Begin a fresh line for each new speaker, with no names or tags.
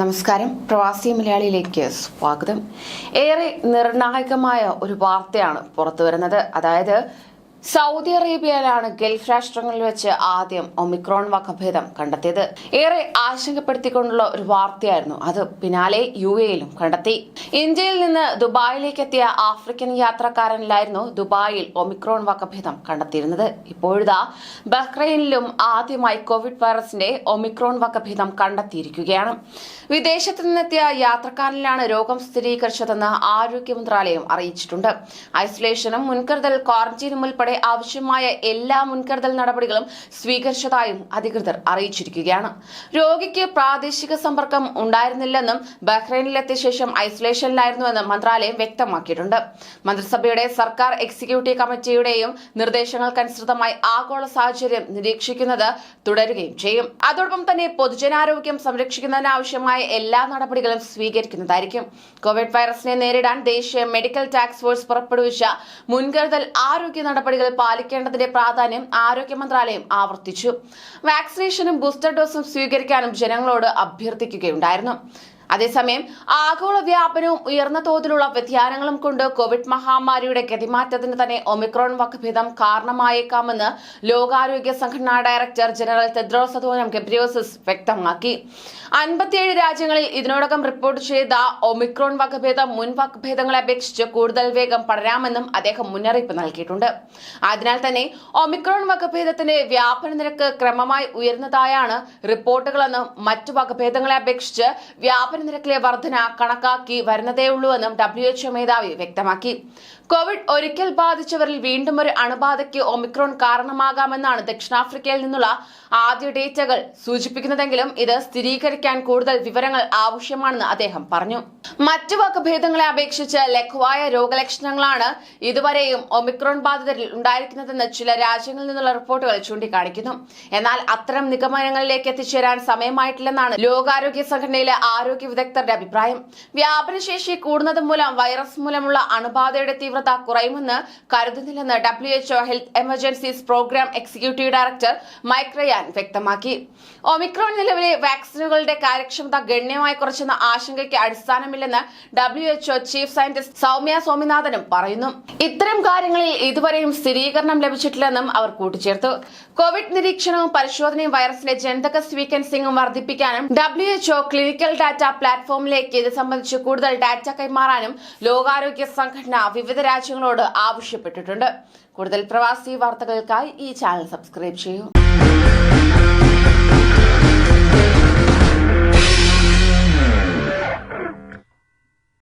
നമസ്കാരം. പ്രവാസി മലയാളിയിലേക്ക് സ്വാഗതം. ഏറെ നിർണായകമായ ഒരു വാർത്തയാണ് പുറത്തു വരുന്നത് അതായത് സൗദി അറേബ്യയിലാണ് ഗൾഫ് രാഷ്ട്രങ്ങളിൽ വെച്ച് ആദ്യം ഒമിക്രോൺ വകഭേദം കണ്ടെത്തിയത്. ഏറെ ആശങ്കപ്പെടുത്തിക്കൊണ്ടുള്ള ഒരു വാർത്തയായിരുന്നു അത്. പിന്നാലെ യു എയിലും കണ്ടെത്തി. ഇന്ത്യയിൽ നിന്ന് ദുബായിലേക്ക് എത്തിയ ആഫ്രിക്കൻ യാത്രക്കാരനിലായിരുന്നു ദുബായിൽ ഒമിക്രോൺ വകഭേദം കണ്ടെത്തിയിരുന്നത്. ഇപ്പോഴിതാ ബഹ്റൈനിലും ആദ്യമായി കോവിഡ് വൈറസിന്റെ ഒമിക്രോൺ വകഭേദം കണ്ടെത്തിയിരിക്കുകയാണ്. വിദേശത്ത് നിന്നെത്തിയ യാത്രക്കാരനിലാണ് രോഗം സ്ഥിരീകരിച്ചതെന്ന് ആരോഗ്യ മന്ത്രാലയം അറിയിച്ചിട്ടുണ്ട്. ഐസൊലേഷനും മുൻകരുതൽ ക്വാറന്റീനും ഉൾപ്പെടെ ആവശ്യമായ എല്ലാ മുൻകരുതൽ നടപടികളും സ്വീകരിച്ചതായും അധികൃതർ അറിയിച്ചിരിക്കുകയാണ്. രോഗിക്ക് പ്രാദേശിക സമ്പർക്കം ഉണ്ടായിരുന്നില്ലെന്നും ബഹ്റൈനിലെത്തിയ ശേഷം ഐസൊലേഷനിലായിരുന്നുവെന്നും മന്ത്രാലയം വ്യക്തമാക്കിയിട്ടുണ്ട്. മന്ത്രിസഭയുടെ സർക്കാർ എക്സിക്യൂട്ടീവ് കമ്മിറ്റിയുടെയും നിർദ്ദേശങ്ങൾക്കനുസൃതമായി ആഗോള സാഹചര്യം നിരീക്ഷിക്കുന്നത് തുടരുകയും ചെയ്യും. അതോടൊപ്പം തന്നെ പൊതുജനാരോഗ്യം സംരക്ഷിക്കുന്നതിനാവശ്യമായ എല്ലാ നടപടികളും സ്വീകരിക്കുന്നതായിരിക്കും. കോവിഡ് വൈറസിനെ നേരിടാൻ ദേശീയ മെഡിക്കൽ ടാസ്ക് ഫോഴ്സ് പുറപ്പെടുവിച്ച മുൻകരുതൽ ആരോഗ്യ നടപടികൾ പാലിക്കേണ്ടതിന്റെ പ്രാധാന്യം ആരോഗ്യ മന്ത്രാലയം ആവർത്തിച്ചു. വാക്സിനേഷനും ബൂസ്റ്റർ ഡോസും സ്വീകരിക്കാനും ജനങ്ങളോട് അഭ്യർത്ഥിക്കുകയുണ്ടായിരുന്നു. അതേസമയം ആഗോള വ്യാപനവും ഉയർന്ന തോതിലുള്ള വ്യതിയാനങ്ങളും കൊണ്ട് കോവിഡ് മഹാമാരിയുടെ ഗതിമാറ്റത്തിന് തന്നെ ഒമിക്രോൺ വകഭേദം കാരണമായേക്കാമെന്ന് ലോകാരോഗ്യ സംഘടനാ director general Tedros Adhanom Ghebreyesus വ്യക്തമാക്കി. അൻപത്തിയേഴ് രാജ്യങ്ങളിൽ ഇതിനോടകം റിപ്പോർട്ട് ചെയ്ത ഒമിക്രോൺ വകഭേദം മുൻ വകഭേദങ്ങളെ അപേക്ഷിച്ച് കൂടുതൽ വേഗം പടരാമെന്നും അദ്ദേഹം മുന്നറിയിപ്പ് നൽകിയിട്ടുണ്ട്. അതിനാൽ തന്നെ ഒമിക്രോൺ വകഭേദത്തിന്റെ വ്യാപന നിരക്ക് ക്രമമായി ഉയർന്നതായാണ് റിപ്പോർട്ടുകളെന്നും മറ്റു വകഭേദങ്ങളെ അപേക്ഷിച്ച് വ്യാപന നിരക്കിലെ വർധന കണക്കാക്കി വരുന്നതേയുള്ളൂവെന്നും ഡബ്ല്യു എച്ച്ഒ മേധാവി വ്യക്തമാക്കി. കോവിഡ് ഒരിക്കൽ ബാധിച്ചവരിൽ വീണ്ടും ഒരു അണുബാധയ്ക്ക് ഒമിക്രോൺ കാരണമാകാമെന്നാണ് ദക്ഷിണാഫ്രിക്കയിൽ നിന്നുള്ള ആദ്യ ഡേറ്റകൾ സൂചിപ്പിക്കുന്നതെങ്കിലും ഇത് സ്ഥിരീകരിക്കാൻ കൂടുതൽ വിവരങ്ങൾ ആവശ്യമാണെന്ന് അദ്ദേഹം പറഞ്ഞു. മറ്റു വകഭേദങ്ങളെ അപേക്ഷിച്ച് ലഘുവായ രോഗലക്ഷണങ്ങളാണ് ഇതുവരെയും ഒമിക്രോൺ ബാധിതരിൽ ഉണ്ടായിരിക്കുന്നതെന്ന് ചില രാജ്യങ്ങളിൽ നിന്നുള്ള റിപ്പോർട്ടുകൾ ചൂണ്ടിക്കാണിക്കുന്നു. എന്നാൽ അത്തരം നിഗമനങ്ങളിലേക്ക് എത്തിച്ചേരാൻ സമയമായിട്ടില്ലെന്നാണ് ലോകാരോഗ്യ സംഘടനയിലെ ആരോഗ്യ വിദഗ്ധരുടെ അഭിപ്രായം. വ്യാപനശേഷി കൂടുന്നത് മൂലം വൈറസ് മൂലമുള്ള അണുബാധയുടെ തീവ്രത കുറയുമെന്ന് കരുതുന്നില്ലെന്ന് WHO health emergencies programme executive director Mike Ryan വ്യക്തമാക്കി. ഒമിക്രോൺ നിലവിലെ വാക്സിനുകളുടെ കാര്യക്ഷമത ഗണ്യമായി കുറച്ചെന്ന ആശങ്കയ്ക്ക് അടിസ്ഥാനമില്ലെന്ന് W H O chief scientist Soumya സ്വാമിനാഥനും പറയുന്നു. ഇത്തരം കാര്യങ്ങളിൽ ഇതുവരെയും സ്ഥിരീകരണം ലഭിച്ചിട്ടില്ലെന്നും അവർ കൂട്ടിച്ചേർത്തു. കോവിഡ് നിരീക്ഷണവും പരിശോധനയും വൈറസിന്റെ ജനിതക സ്വീകൻസിംഗും വർദ്ധിപ്പിക്കാനും W H O clinical data പ്ലാറ്റ്ഫോമിലേക്ക് ഇത് സംബന്ധിച്ച് കൂടുതൽ ഡാറ്റ കൈമാറാനും ലോകാരോഗ്യ സംഘടന വിവിധ രാജ്യങ്ങളോട് ആവശ്യപ്പെട്ടിട്ടുണ്ട്. കൂടുതൽ പ്രവാസി വാർത്തകൾക്കായി ഈ ചാനൽ സബ്സ്ക്രൈബ് ചെയ്യൂ.